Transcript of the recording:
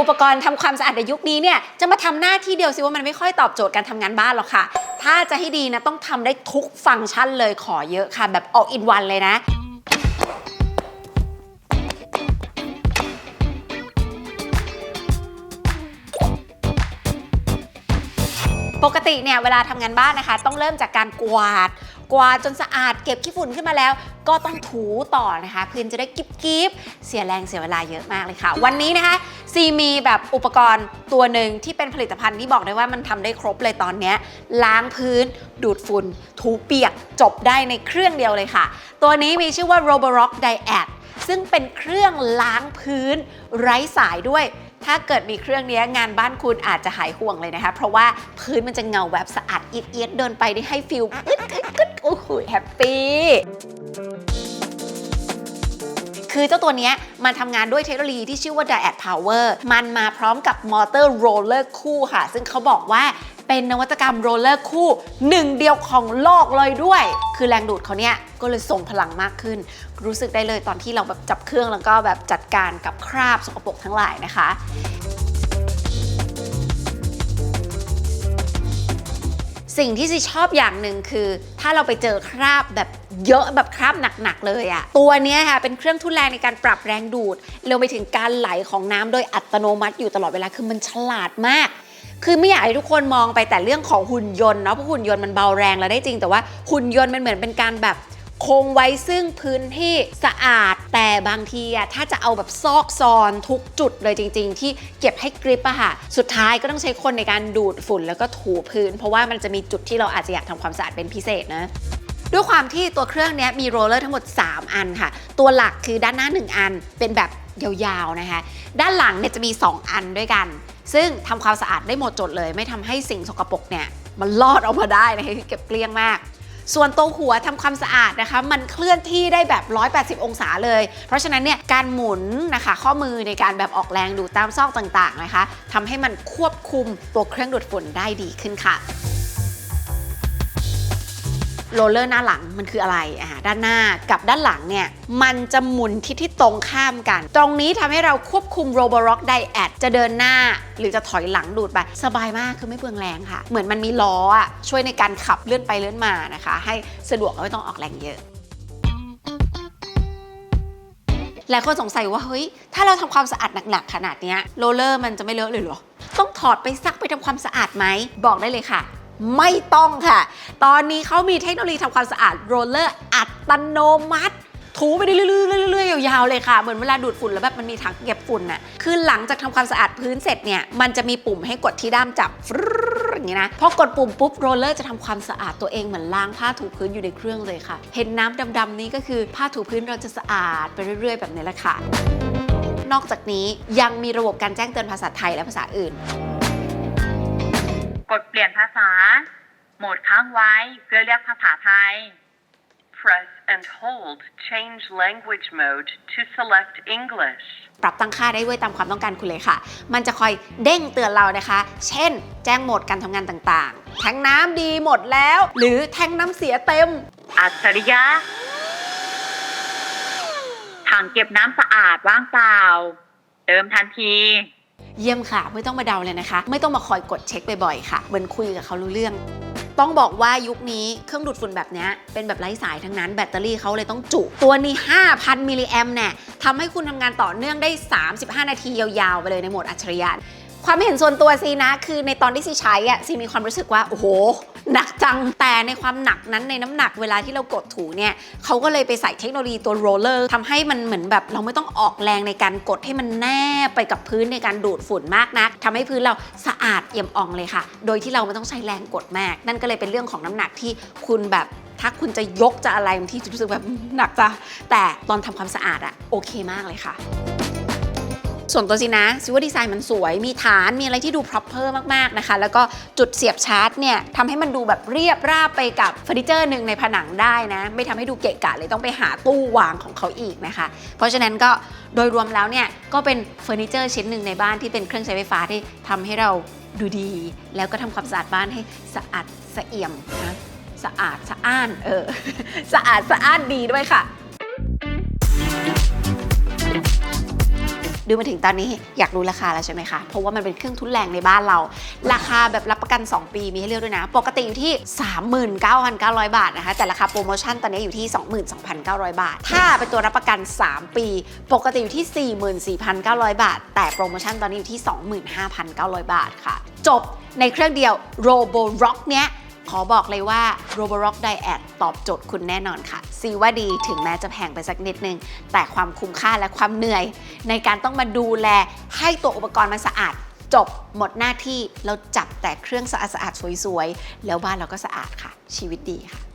อุปกรณ์ทำความสะอาดในยุคนี้เนี่ยจะมาทำหน้าที่เดียวสิว่ามันไม่ค่อยตอบโจทย์การทำงานบ้านหรอกค่ะ ถ้าจะให้ดีนะต้องทำได้ทุกฟังก์ชันเลยขอเยอะค่ะ แบบออกอินวันเลยนะปกติเนี่ยเวลาทำงานบ้านนะคะ ต้องเริ่มจากการกวาด กวาดจนสะอาดเก็บขี้ฝุ่นขึ้นมาแล้ว ก็ต้องถูต่อนะคะพื้นจะได้กิบกิบเสียแรงเสียเวลาเยอะมากเลยค่ะ วันนี้นะคะซีมีแบบอุปกรณ์ตัวหนึ่งที่เป็นผลิตภัณฑ์ที่บอกได้ว่ามันทำได้ครบเลยตอนนี้ล้างพื้น ดูดฝุ่นถูเปียกจบได้ในเครื่องเดียวเลยค่ะ ตัวนี้มีชื่อว่า Roborock Diad ซึ่งเป็นเครื่องล้างพื้นไร้สายด้วย ถ้าเกิดมีเครื่องนี้งานบ้านคุณอาจจะหายห่วงเลยนะคะ เพราะว่าพื้นมันจะเงาแบบสะอาดเอียดๆเดินไปได้ให้ฟิลกึดกึดกึดโอ้โหแฮปปี้คือเจ้าตัวนี้มันทำงานด้วยเทคโนโลยีที่ชื่อว่า Diad Power มันมาพร้อมกับมอเตอร์โรลเลอร์คู่ค่ะ ซึ่งเขาบอกว่า เป็นนวัตกรรมโรลเลอร์คู่หนึ่งเดียวของโลกเลยด้วย คือแรงดูดเขาเนี่ยก็เลยส่งพลังมากขึ้น รู้สึกได้เลยตอนที่เราแบบจับเครื่องแล้วก็แบบจัดการกับคราบสกปรกทั้งหลายนะคะสิ่งที่ซีชอบอย่างหนึ่งคือ ถ้าเราไปเจอคราบแบบเยอะแบบคราบหนักๆเลยอะตัวเนี้ยค่ะเป็นเครื่องทุนแรงในการปรับแรงดูดรวมไปถึงการไหลของน้ำโดยอัตโนมัติอยู่ตลอดเวลาคือมันฉลาดมาก คือไม่อยากให้ทุกคนมองไปแต่เรื่องของหุ่นยนต์เนาะเพราะหุ่นยนต์มันเบาแรงแล้วได้จริง แต่ว่าหุ่นยนต์มันเหมือนเป็นการแบบคงไว้ซึ่งพื้นที่สะอาดแต่บางทีอะถ้าจะเอาแบบซอกซอนทุกจุดเลยจริง ๆ ที่เก็บให้กริปอะค่ะสุดท้ายก็ต้องใช้คนในการดูดฝุ่นแล้วก็ถูพื้น เพราะว่ามันจะมีจุดที่เราอาจจะอยากทำความสะอาดเป็นพิเศษนะด้วยความที่ตัวเครื่องนี้มีโรลเลอร์ทั้งหมด 3 อันค่ะ ตัวหลักคือด้านหน้า 1 อันเป็นแบบยาวๆนะคะ ด้านหลังเนี่ยจะมี 2 อันด้วยกัน ซึ่งทำความสะอาดได้หมดจดเลย ไม่ทำให้สิ่งสกปรกเนี่ยมันลอดออกมาได้นะคะเก็บเกลี้ยงมากส่วนตัวหัวทำความสะอาดนะคะ มันเคลื่อนที่ได้แบบ 180 องศาเลย เพราะฉะนั้นเนี่ยการหมุนนะคะข้อมือในการแบบออกแรงดูดตามซอกต่างๆนะคะทำให้มันควบคุมตัวเครื่องดูดฝุ่นได้ดีขึ้นค่ะ โรลเลอร์หน้าหลังมันคืออะไรอ่าด้านหน้ากับด้านหลังเนี่ยมันจะหมุนทิศที่ตรงข้ามกัน ตรงนี้ทำให้เราควบคุม Roborock Diad จะเดินหน้า หรือจะถอยหลังดูดไป สบายมากคือไม่เปลืองแรงค่ะ เหมือนมันมีล้ออะช่วยในการขับเลื่อนไปเลื่อนมานะคะ ให้สะดวกไม่ต้องออกแรงเยอะหลายคนสงสัยว่าเฮ้ย ถ้าเราทำความสะอาดหนักๆขนาดเนี้ยโรลเลอร์มันจะไม่เลอะเลยเหรอ ต้องถอดไปซักไปทำความสะอาดไหม บอกได้เลยค่ะ ไม่ต้องค่ะ ตอนนี้เขามีเทคโนโลยีทำความสะอาดโรลเลอร์อัตโนมัติ ถูไปเรื่อยๆเรื่อยๆยาวๆเลยค่ะ เหมือนเวลาดูดฝุ่นแล้วแบบมันมีถังเก็บฝุ่นน่ะ คือหลังจากทำความสะอาดพื้นเสร็จเนี่ย มันจะมีปุ่มให้กดที่ด้ามจับอย่างนี้นะ พอกดปุ่มปุ๊บโรลเลอร์จะทำความสะอาดตัวเองเหมือนล้างผ้าถูพื้นอยู่ในเครื่องเลยค่ะ เห็นน้ำดำๆนี้ก็คือผ้าถูพื้นเราจะสะอาดไปเรื่อย ๆ แบบนี้แหละค่ะ นอกจากนี้ยังมีระบบการแจ้งเตือนภาษาไทยและภาษาอื่น ดเปลี่ยนภาษา โหมดค้างไว้เพื่อเลือกภาษาไทย Press and hold change language mode to select English. ปรับตั้งค่าได้ด้วยตามความต้องการคุณเลยค่ะ มันจะคอยเด้งเตือนเรานะคะ เช่น แจ้งโหมดการทำงานต่างๆ แทงน้ำดีหมดแล้ว หรือแทงน้ำเสียเต็ม อัจฉริยะ ถังเก็บน้ำสะอาดว่างเปล่า เติมทันที เยี่ยมค่ะ ไม่ต้องมาเดาเลยนะคะ ไม่ต้องมาคอยกดเช็คบ่อยๆค่ะเหมือนคุยกับเขารู้เรื่อง ต้องบอกว่ายุคนี้เครื่องดูดฝุ่นแบบเนี้ยเป็นแบบไร้สายทั้งนั้นแบตเตอรี่เขาเลยต้องจุ ตัวนี้ 5,000 มิลลิแอมเนี่ยทำให้คุณทำงานต่อเนื่องได้ 35 นาทียาวๆ ไปเลยในโหมดอัจฉริยะความเห็นส่วนตัวซีนะ คือในตอนที่ซีใช้อะซีมีความรู้สึกว่า โอ้โห หนักจังแต่ในความหนักนั้นในน้ำหนักเวลาที่เรากดถูเนี่ยเขาก็เลยไปใส่เทคโนโลยีตัวโรลเลอร์ทำให้มันเหมือนแบบเราไม่ต้องออกแรงในการกดให้มันแนบไปกับพื้นในการดูดฝุ่นมากนักทำให้พื้นเราสะอาดเอี่ยมอ่องเลยค่ะ โดยที่เราไม่ต้องใช้แรงกดมาก นั่นก็เลยเป็นเรื่องของน้ำหนักที่คุณแบบถ้าคุณจะยกจะอะไรบางที่รู้สึกแบบหนักจ้ะแต่ตอนทำความสะอาดอะโอเคมากเลยค่ะ ส่วนตัวสินะซิว่าดีไซน์มันสวย มีฐานมีอะไรที่ดู proper มากๆนะคะ แล้วก็จุดเสียบชาร์จเนี่ยทำให้มันดูแบบเรียบราบไปกับเฟอร์นิเจอร์หนึ่งในผนังได้นะ ไม่ทำให้ดูเกะกะเลยต้องไปหาตู้วางของเขาอีกนะคะ เพราะฉะนั้นก็โดยรวมแล้วเนี่ยก็เป็นเฟอร์นิเจอร์ชิ้นหนึ่งในบ้านที่เป็นเครื่องใช้ไฟฟ้าที่ทำให้เราดูดี แล้วก็ทำความสะอาดบ้านให้สะอาดสะเอี่ยมนะสะอาดสะอ้านเออสะอาดสะอ้านดีด้วยค่ะ ดูมาถึงตอนนี้อยากรู้ราคาแล้วใช่ไหมคะ เพราะว่ามันเป็นเครื่องทุนแรงในบ้านเรา ราคาแบบรับประกัน 2 ปีมีให้เลือกด้วยนะ ปกติอยู่ที่ 39,900 บาทนะคะ แต่ราคาโปรโมชั่นตอนนี้อยู่ที่ 22,900 บาท ถ้าเป็นตัวรับประกัน 3 ปี ปกติอยู่ที่ 44,900 บาท แต่โปรโมชั่นตอนนี้อยู่ที่ 25,900 บาทค่ะ จบในเครื่องเดียว Robo Rock เนี้ย ขอบอกเลยว่า Roborock Diet ตอบโจทย์คุณแน่นอนค่ะ ซีว่าดีถึงแม้จะแพงไปสักนิดนึง แต่ความคุ้มค่าและความเหนื่อย ในการต้องมาดูแลให้ตัวอุปกรณ์มันสะอาดจบหมดหน้าที่เราจับแต่เครื่องสะอาดๆสวยๆ แล้วบ้านเราก็สะอาดค่ะ ชีวิตดีค่ะ